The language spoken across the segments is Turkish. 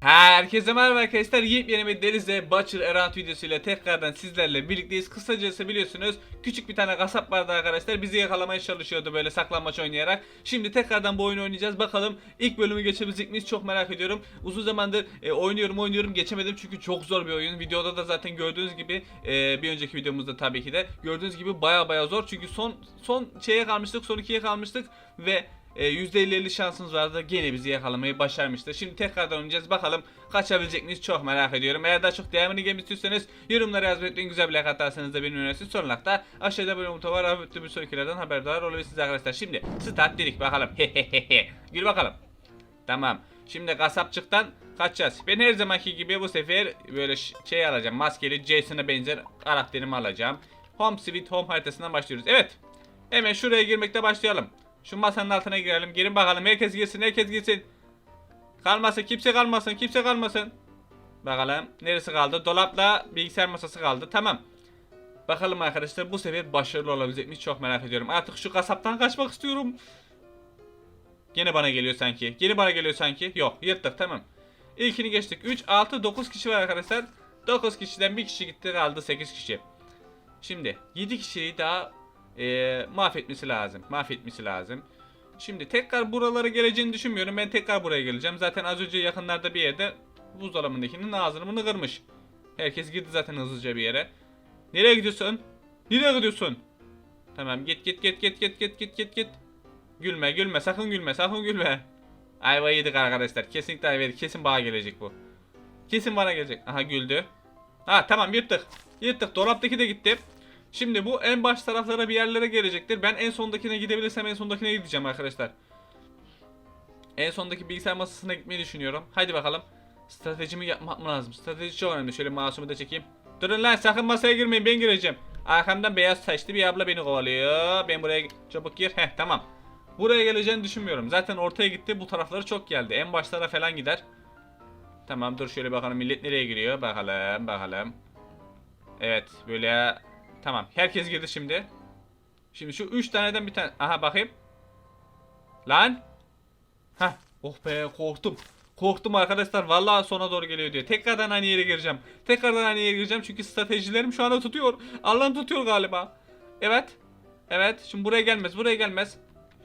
Herkese merhaba arkadaşlar. Yepyeni bir Deniz'e Butcher Erant videosuyla tekrardan sizlerle birlikteyiz. Kısacası biliyorsunuz küçük bir tane kasap vardı arkadaşlar. Bizi yakalamaya çalışıyordu böyle saklanmaç oynayarak. Şimdi tekrardan bu oyunu oynayacağız. Bakalım ilk bölümü geçebilecek miyiz? Çok merak ediyorum. Uzun zamandır e, oynuyorum oynuyorum geçemedim çünkü çok zor bir oyun. Videoda da zaten gördüğünüz gibi e, bir önceki videomuzda tabii ki de gördüğünüz gibi baya baya zor. Çünkü son son şeye kalmıştık, son ikiye kalmıştık ve e, %50-50 şansınız vardı. Gene bizi yakalamayı başarmıştı. Şimdi tekrardan oynayacağız. Bakalım kaçabilecek miyiz? Çok merak ediyorum. Eğer daha çok devamını gelmek istiyorsanız yorumlara yazmayı unutmayın. Güzel bir like atarsanız da beni önersiniz. Son olarak da aşağıda böyle buton var. Abi bir sonrakilerden haberdar olabilirsiniz arkadaşlar. Şimdi start dedik bakalım. Hehehehe. Gül bakalım. Tamam. Şimdi kasapçıktan kaçacağız. Ben her zamanki gibi bu sefer böyle şey alacağım. Maskeli Jason'a benzer karakterimi alacağım. Home Sweet Home haritasından başlıyoruz. Evet. Hemen şuraya girmekte başlayalım. Şu masanın altına girelim. Girin bakalım. Herkes girsin. Herkes girsin. Kalmasın. Kimse kalmasın. Kimse kalmasın. Bakalım. Neresi kaldı? Dolapla bilgisayar masası kaldı. Tamam. Bakalım arkadaşlar bu sefer başarılı olabilecek miyiz? Çok merak ediyorum. Artık şu kasaptan kaçmak istiyorum. Gene bana geliyor sanki. Gene bana geliyor sanki. Yok yırttık tamam. İlkini geçtik. 3, 6, 9 kişi var arkadaşlar. 9 kişiden bir kişi gitti kaldı 8 kişi. Şimdi 7 kişiyi daha e, mahvetmesi lazım. Mahvetmesi lazım. Şimdi tekrar buralara geleceğini düşünmüyorum. Ben tekrar buraya geleceğim. Zaten az önce yakınlarda bir yerde buzdolabındakinin ağzını bunu kırmış. Herkes girdi zaten hızlıca bir yere. Nereye gidiyorsun? Nereye gidiyorsun? Tamam git git git git git git git git git. Gülme gülme sakın gülme sakın gülme. Ayva yedik arkadaşlar. Kesinlikle ayva yedik. Kesin bana gelecek bu. Kesin bana gelecek. Aha güldü. Ha tamam yırttık. Yırttık. Dolaptaki de gitti. Şimdi bu en baş taraflara bir yerlere gelecektir. Ben en sondakine gidebilirsem en sondakine gideceğim arkadaşlar. En sondaki bilgisayar masasına gitmeyi düşünüyorum. Haydi bakalım. Stratejimi yapmam lazım. Strateji çok önemli. Şöyle masumu da çekeyim. Durun lan sakın masaya girmeyin ben gireceğim. Arkamdan beyaz saçlı bir abla beni kovalıyor. Ben buraya çabuk gir. Heh tamam. Buraya geleceğini düşünmüyorum. Zaten ortaya gitti. Bu tarafları çok geldi. En başlara falan gider. Tamam dur şöyle bakalım millet nereye giriyor. Bakalım bakalım. Evet böyle tamam. Herkes girdi şimdi. Şimdi şu 3 taneden bir tane. Aha bakayım. Lan. Hah. Oh be korktum. Korktum arkadaşlar. Vallahi sona doğru geliyor diye. Tekrardan aynı yere gireceğim. Tekrardan aynı yere gireceğim çünkü stratejilerim şu anda tutuyor. Allah'ım tutuyor galiba. Evet. Evet. Şimdi buraya gelmez. Buraya gelmez.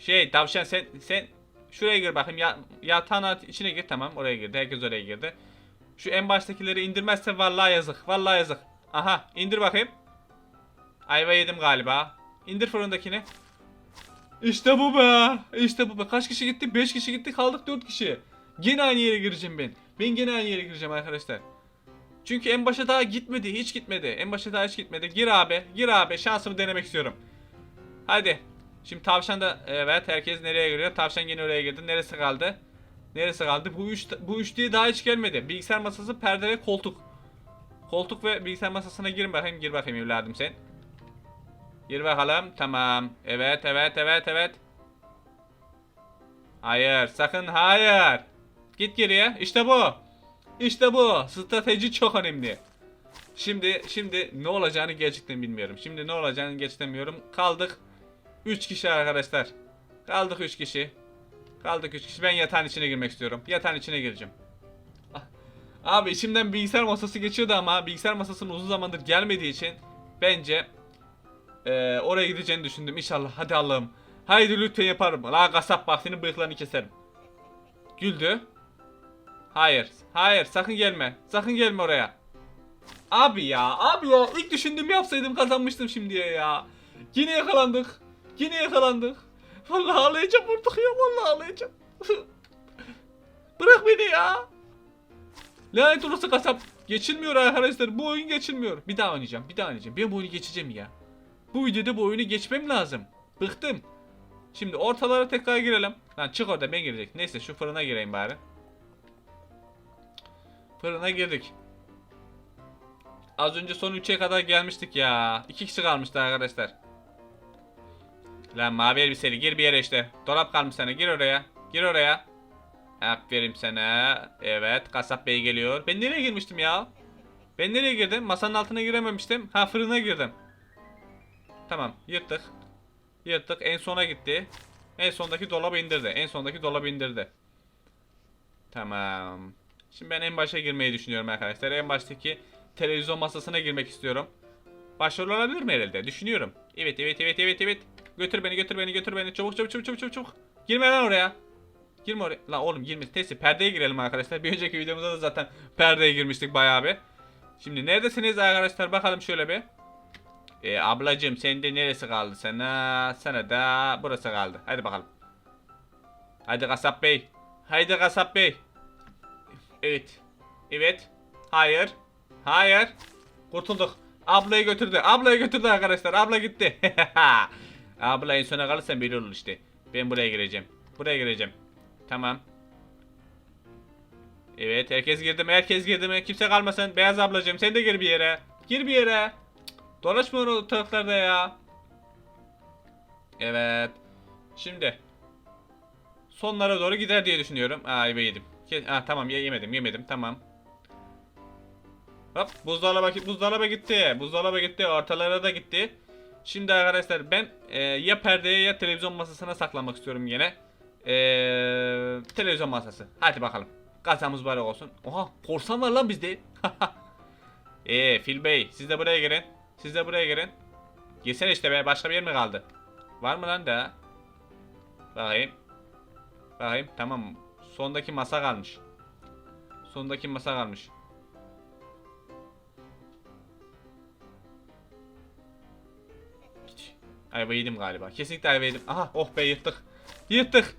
Şey tavşan sen sen şuraya gir bakayım. Ya yatağın içine gir tamam. Oraya girdi. Herkes oraya girdi. Şu en baştakileri indirmezse vallahi yazık. Vallahi yazık. Aha indir bakayım. Ayva yedim galiba. İndir fırındakini. İşte bu be. İşte bu be. Kaç kişi gitti? 5 kişi gitti. Kaldık 4 kişi. Gene aynı yere gireceğim ben. Ben gene aynı yere gireceğim arkadaşlar. Çünkü en başa daha gitmedi. Hiç gitmedi. En başa daha hiç gitmedi. Gir abi. Gir abi. Şansımı denemek istiyorum. Hadi. Şimdi tavşan da evet herkes nereye giriyor? Tavşan gene oraya girdi. Neresi kaldı? Neresi kaldı? Bu üç bu üç diye daha hiç gelmedi. Bilgisayar masası, perde ve koltuk. Koltuk ve bilgisayar masasına girin bakayım. Gir bakayım evladım sen. Gir bakalım. Tamam. Evet, evet, evet, evet. Hayır, sakın hayır. Git geriye. İşte bu. İşte bu. Strateji çok önemli. Şimdi şimdi ne olacağını gerçekten bilmiyorum. Şimdi ne olacağını gerçekten bilmiyorum. Kaldık 3 kişi arkadaşlar. Kaldık 3 kişi. Kaldık 3 kişi. Ben yatağın içine girmek istiyorum. Yatağın içine gireceğim. Ah. Abi içimden bilgisayar masası geçiyordu ama bilgisayar masasının uzun zamandır gelmediği için bence ee, oraya gideceğini düşündüm inşallah. Hadi Allah'ım. Haydi lütfen yaparım. La kasap bak senin bıyıklarını keserim. Güldü. Hayır. Hayır sakın gelme. Sakın gelme oraya. Abi ya. Abi ya. ilk düşündüğümü yapsaydım kazanmıştım şimdiye ya. Yine yakalandık. Yine yakalandık. Vallahi ağlayacağım artık ya. Vallahi ağlayacağım. Bırak beni ya. Lanet olası kasap. Geçilmiyor arkadaşlar. Bu oyun geçilmiyor. Bir daha oynayacağım. Bir daha oynayacağım. Ben bu oyunu geçeceğim ya. Bu videoda bu oyunu geçmem lazım. Bıktım. Şimdi ortalara tekrar girelim. Lan çık orada ben girecek. Neyse şu fırına gireyim bari. Fırına girdik. Az önce son 3'e kadar gelmiştik ya. 2 kişi kalmıştı arkadaşlar. Lan mavi elbiseli gir bir yere işte. Dolap kalmış sana gir oraya. Gir oraya. Aferin sana. Evet kasap bey geliyor. Ben nereye girmiştim ya? Ben nereye girdim? Masanın altına girememiştim. Ha fırına girdim. Tamam yırttık. Yırttık en sona gitti. En sondaki dolabı indirdi. En sondaki dolabı indirdi. Tamam. Şimdi ben en başa girmeyi düşünüyorum arkadaşlar. En baştaki televizyon masasına girmek istiyorum. Başarılı olabilir mi herhalde? Düşünüyorum. Evet evet evet evet evet. Götür beni götür beni götür beni. Çabuk çabuk çabuk çabuk çabuk. çabuk. Girme lan oraya. Girme oraya. La oğlum girme. Testi perdeye girelim arkadaşlar. Bir önceki videomuzda da zaten perdeye girmiştik bayağı bir. Şimdi neredesiniz arkadaşlar? Bakalım şöyle bir. E, ablacığım sende neresi kaldı sana? Sana da burası kaldı. Hadi bakalım. Hadi kasap bey. Haydi kasap bey. Evet. Evet. Hayır. Hayır. Kurtulduk. Ablayı götürdü. Ablayı götürdü arkadaşlar. Abla gitti. Abla en sona kalırsan böyle olur işte. Ben buraya gireceğim. Buraya gireceğim. Tamam. Evet herkes girdi mi? Herkes girdi mi? Kimse kalmasın. Beyaz ablacığım sen de gir bir yere. Gir bir yere. Dolaşma o taraflarda ya. Evet. Şimdi. Sonlara doğru gider diye düşünüyorum. Aa ayva yedim. Ha, tamam ye- yemedim yemedim tamam. Hop buzdolabı, buzdolabı gitti. Buzdolabı gitti. Ortalara da gitti. Şimdi arkadaşlar ben e, ya perdeye ya televizyon masasına saklanmak istiyorum yine. E, televizyon masası. Hadi bakalım. Kazamız bari olsun. Oha korsan var lan bizde. Eee Phil Bey siz de buraya girin. Siz de buraya girin. Girsene işte be başka bir yer mi kaldı? Var mı lan da? Bakayım. Bakayım tamam. Sondaki masa kalmış. Sondaki masa kalmış. Ayva yedim galiba. Kesinlikle ayva yedim. Aha oh be yırttık. Yırttık.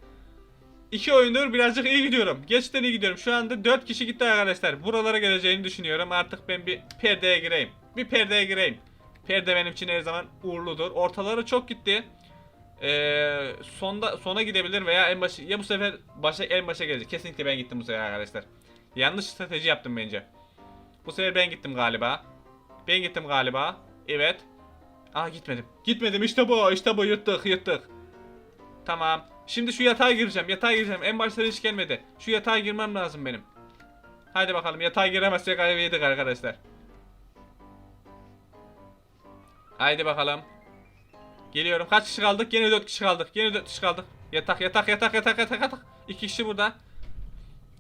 İki oyundur birazcık iyi gidiyorum. Gerçekten iyi gidiyorum. Şu anda 4 kişi gitti arkadaşlar. Buralara geleceğini düşünüyorum. Artık ben bir perdeye gireyim. Bir perdeye gireyim. Perde benim için her zaman uğurludur. Ortaları çok gitti. Ee, sonda sona gidebilir veya en başı ya bu sefer başa en başa gelecek. Kesinlikle ben gittim bu sefer arkadaşlar. Yanlış strateji yaptım bence. Bu sefer ben gittim galiba. Ben gittim galiba. Evet. Aa gitmedim. Gitmedim işte bu işte bu yırttık yırttık. Tamam. Şimdi şu yatağa gireceğim. Yatağa gireceğim. En başta hiç gelmedi. Şu yatağa girmem lazım benim. Hadi bakalım. Yatağa giremezsek ayvayı yedik arkadaşlar. Haydi bakalım. Geliyorum. Kaç kişi kaldık? Yine 4 kişi kaldık. Yine 4 kişi kaldık. Yatak yatak yatak yatak yatak yatak. 2 kişi burada.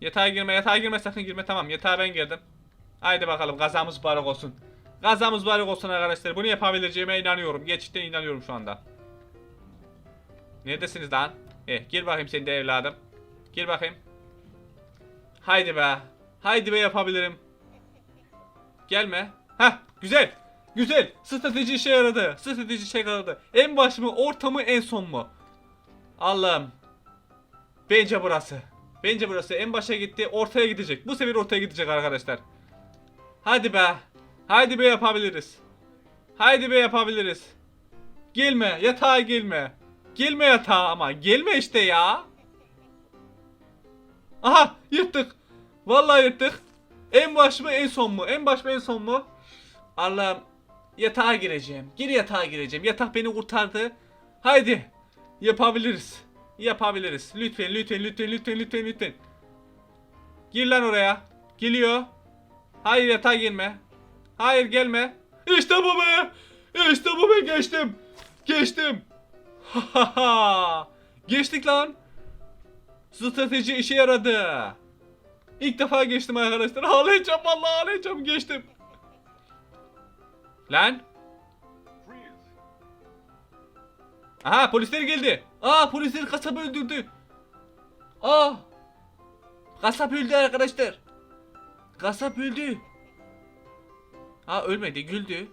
Yatağa girme yatağa girme sakın girme. Tamam yatağa ben girdim. Haydi bakalım gazamız barık olsun. Gazamız barık olsun arkadaşlar. Bunu yapabileceğime inanıyorum. Gerçekten inanıyorum şu anda. Neredesiniz lan? Eh, gir bakayım sen de evladım. Gir bakayım. Haydi be. Haydi be yapabilirim. Gelme. Hah güzel. Güzel. Strateji işe yaradı. Strateji işe yaradı. En baş mı orta mı en son mu? Allah'ım. Bence burası. Bence burası. En başa gitti. Ortaya gidecek. Bu sefer ortaya gidecek arkadaşlar. Hadi be. Haydi be yapabiliriz. Haydi be yapabiliriz. Gelme. Yatağa gelme. Gelme yatağa ama. Gelme işte ya. Aha yırttık. Vallahi yırttık. En baş mı en son mu? En baş mı en son mu? Allah'ım yatağa gireceğim. Geri yatağa gireceğim. Yatak beni kurtardı. Haydi. Yapabiliriz. Yapabiliriz. Lütfen lütfen lütfen lütfen lütfen lütfen. Gir lan oraya. Geliyor. Hayır yatağa girme. Hayır gelme. İşte bu be. İşte bu be geçtim. Geçtim. Geçtik lan. Strateji işe yaradı. İlk defa geçtim arkadaşlar. Ağlayacağım vallahi ağlayacağım geçtim. Lan. Aha polisler geldi. Aa polisler kasabı öldürdü. Aa. Kasap öldü arkadaşlar. Kasap öldü. Ha ölmedi güldü.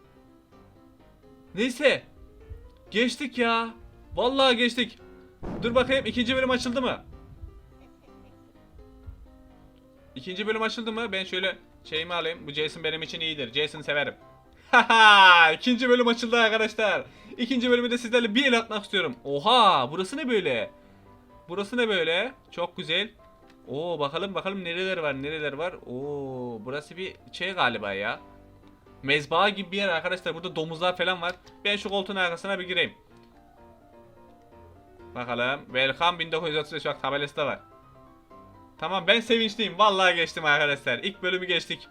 Neyse. Geçtik ya. Vallahi geçtik. Dur bakayım ikinci bölüm açıldı mı? İkinci bölüm açıldı mı? Ben şöyle şeyimi alayım. Bu Jason benim için iyidir. Jason'ı severim. İkinci bölüm açıldı arkadaşlar. İkinci bölümü de sizlerle bir el atmak istiyorum. Oha! Burası ne böyle? Burası ne böyle? Çok güzel. Oo bakalım bakalım nereler var nereler var. Oo burası bir şey galiba ya. Mezbaha gibi bir yer arkadaşlar. Burada domuzlar falan var. Ben şu koltuğun arkasına bir gireyim. Bakalım. Welcome 1935 bak tabelası da var. Tamam ben sevinçliyim. Vallahi geçtim arkadaşlar. İlk bölümü geçtik.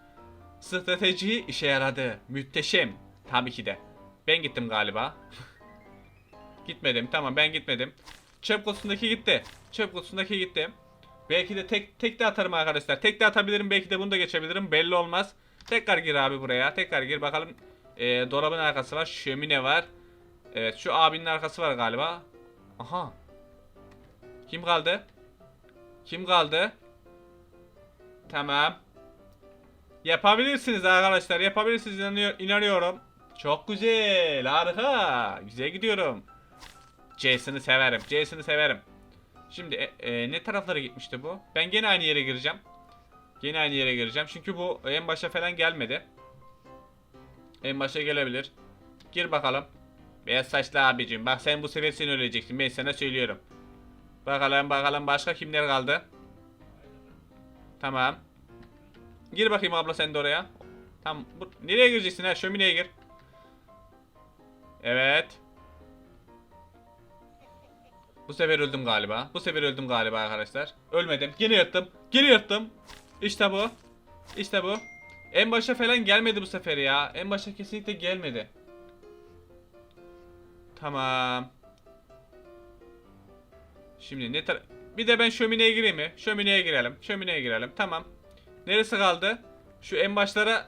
Strateji işe yaradı. Mütteşem. Tabii ki de. Ben gittim galiba. gitmedim. Tamam ben gitmedim. Çöp kutusundaki gitti. Çöp kutusundaki gitti. Belki de tek tek de atarım arkadaşlar. Tek de atabilirim. Belki de bunu da geçebilirim. Belli olmaz. Tekrar gir abi buraya. Tekrar gir bakalım. Ee, dolabın arkası var. Şömine var. Evet şu abinin arkası var galiba. Aha. Kim kaldı? Kim kaldı? Tamam. Yapabilirsiniz arkadaşlar. Yapabilirsiniz inanıyor, inanıyorum. Çok güzel. Harika. Güzel gidiyorum. Jason'ı severim. Jason'ı severim. Şimdi e, e, ne taraflara gitmişti bu? Ben gene aynı yere gireceğim. Gene aynı yere gireceğim. Çünkü bu en başa falan gelmedi. En başa gelebilir. Gir bakalım. Beyaz saçlı abicim. Bak sen bu sefer sen öleceksin. Ben sana söylüyorum. Bakalım bakalım başka kimler kaldı? Tamam. Gir bakayım abla sen de oraya. Tamam. Bu, nereye gireceksin ha? Şömineye gir. Evet. Bu sefer öldüm galiba. Bu sefer öldüm galiba arkadaşlar. Ölmedim. Gene yattım. Gene yattım. İşte bu. İşte bu. En başa falan gelmedi bu sefer ya. En başa kesinlikle gelmedi. Tamam. Şimdi ne tar Bir de ben şömineye gireyim mi? Şömineye girelim. Şömineye girelim. Tamam. Neresi kaldı? Şu en başlara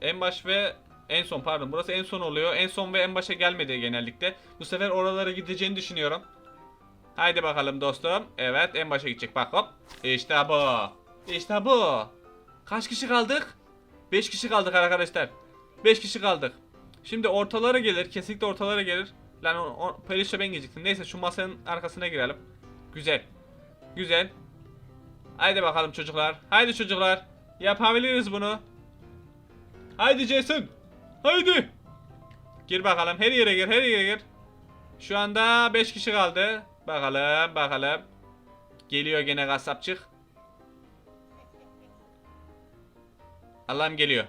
en baş ve en son pardon. Burası en son oluyor. En son ve en başa gelmedi genellikle. Bu sefer oralara gideceğini düşünüyorum. Haydi bakalım dostum. Evet en başa gidecek. Bak hop. İşte bu. İşte bu. Kaç kişi kaldık? 5 kişi kaldık arkadaşlar. 5 kişi kaldık. Şimdi ortalara gelir. Kesinlikle ortalara gelir. Lan o, o ben geciktim. Neyse şu masanın arkasına girelim. Güzel. Güzel. Haydi bakalım çocuklar. Haydi çocuklar. Yapabiliriz bunu. Haydi Jason. Haydi. Gir bakalım. Her yere gir. Her yere gir. Şu anda 5 kişi kaldı. Bakalım bakalım. Geliyor gene kasapçık. Allah'ım geliyor.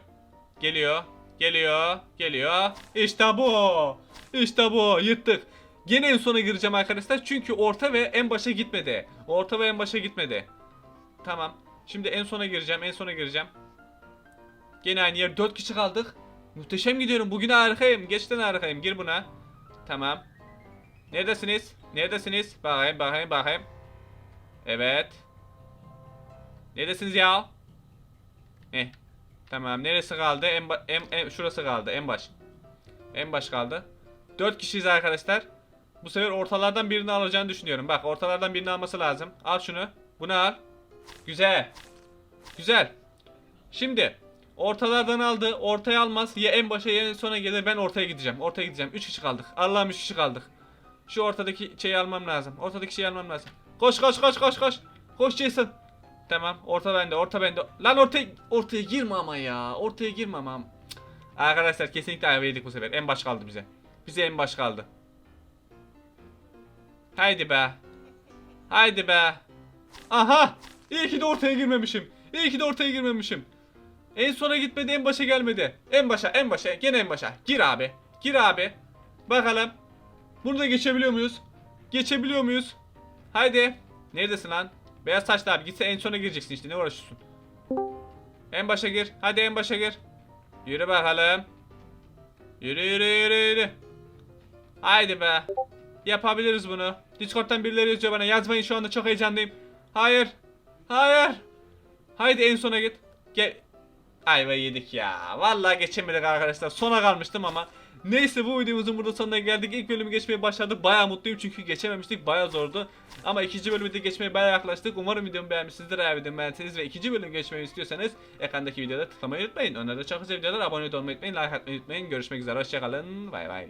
Geliyor. Geliyor. Geliyor. İşte bu. İşte bu. Yırttık. Gene en sona gireceğim arkadaşlar. Çünkü orta ve en başa gitmedi. Orta ve en başa gitmedi. Tamam. Şimdi en sona gireceğim. En sona gireceğim. Gene aynı yer. 4 kişi kaldık. Muhteşem gidiyorum. Bugün harikayım. Geçten harikayım. Gir buna. Tamam. Neredesiniz? Neredesiniz? Bakayım bakayım bakayım. Evet. Neredesiniz ya? Heh. Tamam. Neresi kaldı? En, en, en- şurası kaldı. En baş. En baş kaldı. 4 kişiyiz arkadaşlar. Bu sefer ortalardan birini alacağını düşünüyorum. Bak ortalardan birini alması lazım. Al şunu. Bunu al. Güzel. Güzel. Şimdi ortalardan aldı. Ortaya almaz. Ya en başa ya en sona gelir. Ben ortaya gideceğim. Ortaya gideceğim. 3 kişi kaldık. Allah'ım 3 kişi kaldık. Şu ortadaki şeyi almam lazım. Ortadaki şeyi almam lazım. Koş koş koş koş koş. Koş Jason. Tamam. Orta bende. Orta bende. Lan ortaya ortaya girme ama ya. Ortaya girme ama. Arkadaşlar kesinlikle ayva bu sefer. En baş kaldı bize. Bize en baş kaldı. Haydi be. Haydi be. Aha. İyi ki de ortaya girmemişim. İyi ki de ortaya girmemişim. En sona gitmedi en başa gelmedi. En başa en başa gene en başa. Gir abi. Gir abi. Bakalım. Bunu da geçebiliyor muyuz? Geçebiliyor muyuz? Haydi. Neredesin lan? Beyaz saçlı abi gitse en sona gireceksin işte ne uğraşıyorsun? En başa gir. Hadi en başa gir. Yürü bakalım. Yürü yürü yürü yürü. Haydi be. Yapabiliriz bunu. Discord'dan birileri yazıyor bana. Yazmayın şu anda çok heyecanlıyım. Hayır. Hayır. Haydi en sona git. Gel. Ayva yedik ya. Vallahi geçemedik arkadaşlar. Sona kalmıştım ama. Neyse bu videomuzun burada sonuna geldik. İlk bölümü geçmeye başladık. Baya mutluyum çünkü geçememiştik. Baya zordu. Ama ikinci bölümü de geçmeye baya yaklaştık. Umarım videomu beğenmişsinizdir. Eğer videomu beğendiyseniz ve ikinci bölüm geçmeyi istiyorsanız ekrandaki videoda tıklamayı unutmayın. Onlara da çok güzel videolar abone olmayı unutmayın. Like atmayı unutmayın. Görüşmek üzere. Hoşçakalın. Bay bay.